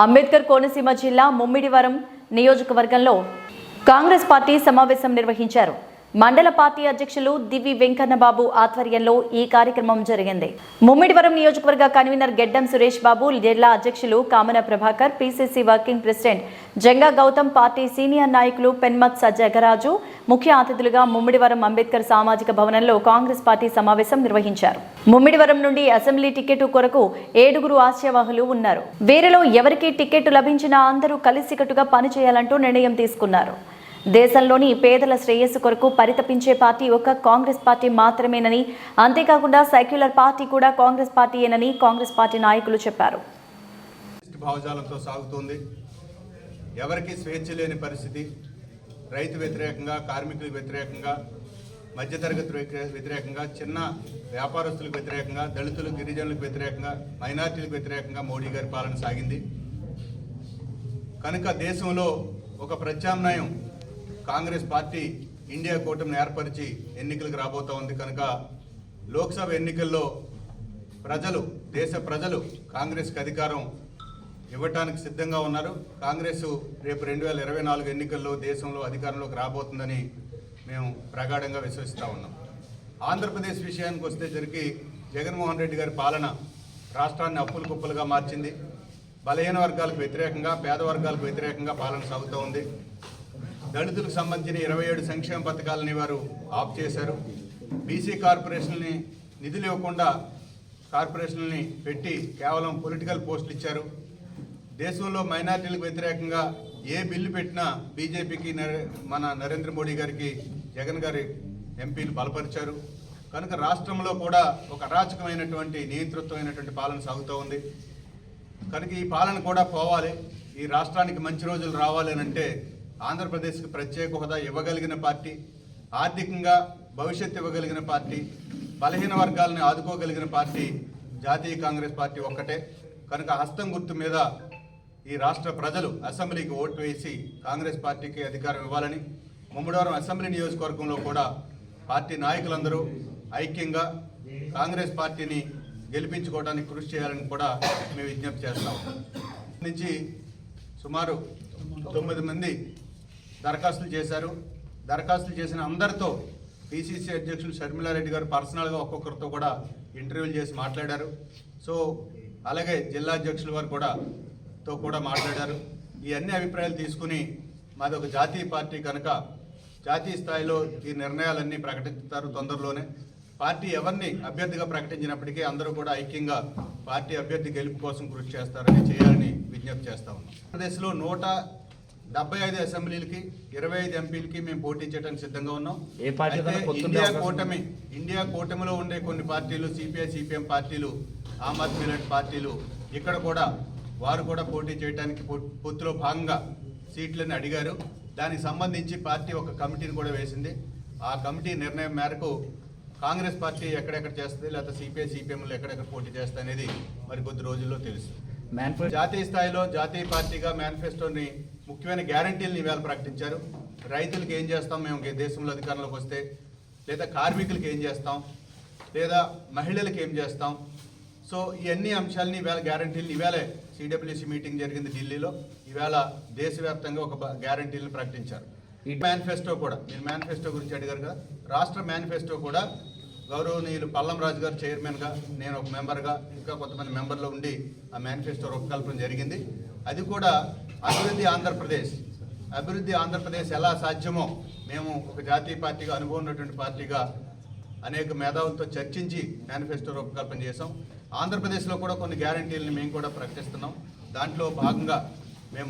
అంబేద్కర్ కోనసీమ జిల్లా ముమ్మిడివరం నియోజకవర్గంలో కాంగ్రెస్ పార్టీ సమావేశం నిర్వహించారు. మండల పార్టీ అధ్యక్షులు దివి వెంకన్నబాబు ఆధ్వర్యంలో ఈ కార్యక్రమం జరిగింది. ముమ్మిడివరం నియోజకవర్గ కన్వీనర్ గెడ్డం సురేష్ బాబు జిల్లా అధ్యక్షులు Kamana Prabhakar PCC working president Janga Gautam party senior నాయకులు పెన్మత్ సజ్జగరాజు ముఖ్య అతిథులుగా ముమ్మిడివరం అంబేద్కర్ సామాజిక భవనంలో కాంగ్రెస్ పార్టీ సమావేశం నిర్వహించారు. ముమ్మిడివరం నుండి అసెంబ్లీ టికెట్ కొరకు ఏడుగురు ఆశావాహులు ఉన్నారు. వీరిలో ఎవరికి టికెట్ లభించినా అందరూ కలిసికట్టుగా పనిచేయాలంటూ నిర్ణయం తీసుకున్నారు. దేశంలోని పేదల శ్రేయస్సు కొరకు పరితపించే పార్టీ ఒక్క కాంగ్రెస్ పార్టీ మాత్రమేనని అంతేకాకుండా సెక్యులర్ పార్టీ కూడా కాంగ్రెస్ పార్టీయేనని కాంగ్రెస్ పార్టీ నాయకులు చెప్పారు. భావజాలంతో సాగుతోంది. ఎవరికి స్వేచ్ఛ లేని పరిస్థితి. రైతు వ్యతిరేకంగా కార్మికులకు వ్యతిరేకంగా మధ్యతరగతి వ్యతిరేకంగా చిన్న వ్యాపారస్తులకు వ్యతిరేకంగా దళితులు గిరిజనులకు వ్యతిరేకంగా మైనార్టీలకు వ్యతిరేకంగా మోడీ గారి పాలన సాగింది. కనుక దేశంలో ఒక ప్రత్యామ్నాయం కాంగ్రెస్ పార్టీ ఇండియా కూటమిని ఏర్పరిచి ఎన్నికలకు రాబోతా ఉంది కనుక లోక్సభ ఎన్నికల్లో ప్రజలు దేశ ప్రజలు కాంగ్రెస్కి అధికారం ఇవ్వటానికి సిద్ధంగా ఉన్నారు. కాంగ్రెస్ రేపు రెండు వేల ఇరవై నాలుగు ఎన్నికల్లో దేశంలో అధికారంలోకి రాబోతుందని మేము ప్రగాఢంగా విశ్వసిస్తూ ఉన్నాం. ఆంధ్రప్రదేశ్ విషయానికి వస్తే జరిగి జగన్మోహన్ రెడ్డి గారి పాలన రాష్ట్రాన్ని అప్పులు కుప్పలుగా మార్చింది. బలహీన వర్గాలకు వ్యతిరేకంగా పేద వర్గాలకు వ్యతిరేకంగా పాలన సాగుతూ ఉంది. దళితులకు సంబంధించిన ఇరవై ఏడు సంక్షేమ పథకాలని వారు ఆఫ్ చేశారు. బీసీ కార్పొరేషన్ని నిధులు ఇవ్వకుండా కార్పొరేషన్లని పెట్టి కేవలం పొలిటికల్ పోస్టులు ఇచ్చారు. దేశంలో మైనార్టీలకు వ్యతిరేకంగా ఏ బిల్లు పెట్టినా బీజేపీకి మన నరేంద్ర మోడీ గారికి జగన్ గారి ఎంపీలు బలపరిచారు. కనుక రాష్ట్రంలో కూడా ఒక అరాచకమైనటువంటి నియంతృత్వమైనటువంటి పాలన సాగుతూ ఉంది. కనుక ఈ పాలన కూడా పోవాలి. ఈ రాష్ట్రానికి మంచి రోజులు రావాలి అంటే ఆంధ్రప్రదేశ్కి ప్రత్యేక హోదా ఇవ్వగలిగిన పార్టీ ఆర్థికంగా భవిష్యత్తు ఇవ్వగలిగిన పార్టీ బలహీన వర్గాలని ఆదుకోగలిగిన పార్టీ జాతీయ కాంగ్రెస్ పార్టీ ఒక్కటే. కనుక హస్తం గుర్తు మీద ఈ రాష్ట్ర ప్రజలు అసెంబ్లీకి ఓటు వేసి కాంగ్రెస్ పార్టీకి అధికారం ఇవ్వాలని ముమ్మడివరం అసెంబ్లీ నియోజకవర్గంలో కూడా పార్టీ నాయకులందరూ ఐక్యంగా కాంగ్రెస్ పార్టీని గెలిపించుకోవడానికి కృషి చేయాలని కూడా మేము విజ్ఞప్తి చేస్తాం. నుంచి సుమారు తొమ్మిది మంది దరఖాస్తులు చేశారు. దరఖాస్తులు చేసిన అందరితో పిసిసి అధ్యక్షులు షర్మిలారెడ్డి గారు పర్సనల్గా ఒక్కొక్కరితో కూడా ఇంటర్వ్యూలు చేసి మాట్లాడారు. సో అలాగే జిల్లా అధ్యక్షుల వారు కూడా తో కూడా మాట్లాడారు. ఈ అన్ని అభిప్రాయాలు తీసుకుని మాది ఒక జాతీయ పార్టీ కనుక జాతీయ స్థాయిలో ఈ నిర్ణయాలన్నీ ప్రకటిస్తారు తొందరలోనే. పార్టీ ఎవరిని అభ్యర్థిగా ప్రకటించినప్పటికీ అందరూ కూడా ఐక్యంగా పార్టీ అభ్యర్థి గెలుపు కోసం కృషి చేస్తారని చేయాలని విజ్ఞప్తి చేస్తా ఉన్నాం. ఆంధ్రప్రదేశ్లో నూట డెబ్బై ఐదు అసెంబ్లీలకి ఇరవై ఐదు ఎంపీలకి మేము పోటీ చేయడానికి సిద్ధంగా ఉన్నాం. ఏ పార్టీ ఇండియా కూటమి ఇండియా కూటమిలో ఉండే కొన్ని పార్టీలు సిపిఐ సిపిఎం పార్టీలు ఆమ్ ఆద్మీ లాంటి పార్టీలు ఇక్కడ కూడా వారు కూడా పోటీ చేయడానికి పొత్తులో భాగంగా సీట్లని అడిగారు. దానికి సంబంధించి పార్టీ ఒక కమిటీని కూడా వేసింది. ఆ కమిటీ నిర్ణయం మేరకు కాంగ్రెస్ పార్టీ ఎక్కడెక్కడ చేస్తుంది లేకపోతే సిపిఐ సిపిఎంలు ఎక్కడెక్కడ పోటీ చేస్తుంది అనేది మరి కొద్ది రోజుల్లో తెలుసు. జాతీయ స్థాయిలో జాతీయ పార్టీగా మేనిఫెస్టోని ముఖ్యమైన గ్యారంటీలను ఇవాళ ప్రకటించారు. రైతులకు ఏం చేస్తాం? మేము దేశంలో అధికారంలోకి వస్తే లేదా కార్మికులకు ఏం చేస్తాం? లేదా మహిళలకు ఏం చేస్తాం? సో ఈ అన్ని అంశాలని ఇవాళ గ్యారంటీలను ఇవాళే సిడబ్ల్యూసి మీటింగ్ జరిగింది ఢిల్లీలో. ఇవాళ దేశవ్యాప్తంగా ఒక గ్యారంటీలను ప్రకటించారు. ఈ మేనిఫెస్టో కూడా మీరు మేనిఫెస్టో గురించి అడిగారు కదా? రాష్ట్ర మేనిఫెస్టో కూడా గౌరవనీయులు పల్లం రాజు గారు చైర్మన్గా నేను ఒక మెంబర్గా ఇంకా కొంతమంది మెంబర్లో ఉండి ఆ మేనిఫెస్టో రూపకల్పన జరిగింది. అది కూడా అభివృద్ధి ఆంధ్రప్రదేశ్. అభివృద్ధి ఆంధ్రప్రదేశ్ ఎలా సాధ్యమో మేము ఒక జాతీయ పార్టీగా అనుభవం ఉన్నటువంటి పార్టీగా అనేక మేధావులతో చర్చించి మేనిఫెస్టో రూపకల్పన చేసాం ఆంధ్రప్రదేశ్లో కూడా కొన్ని గ్యారంటీలను మేము కూడా ప్రకటిస్తున్నాం. దాంట్లో భాగంగా మేము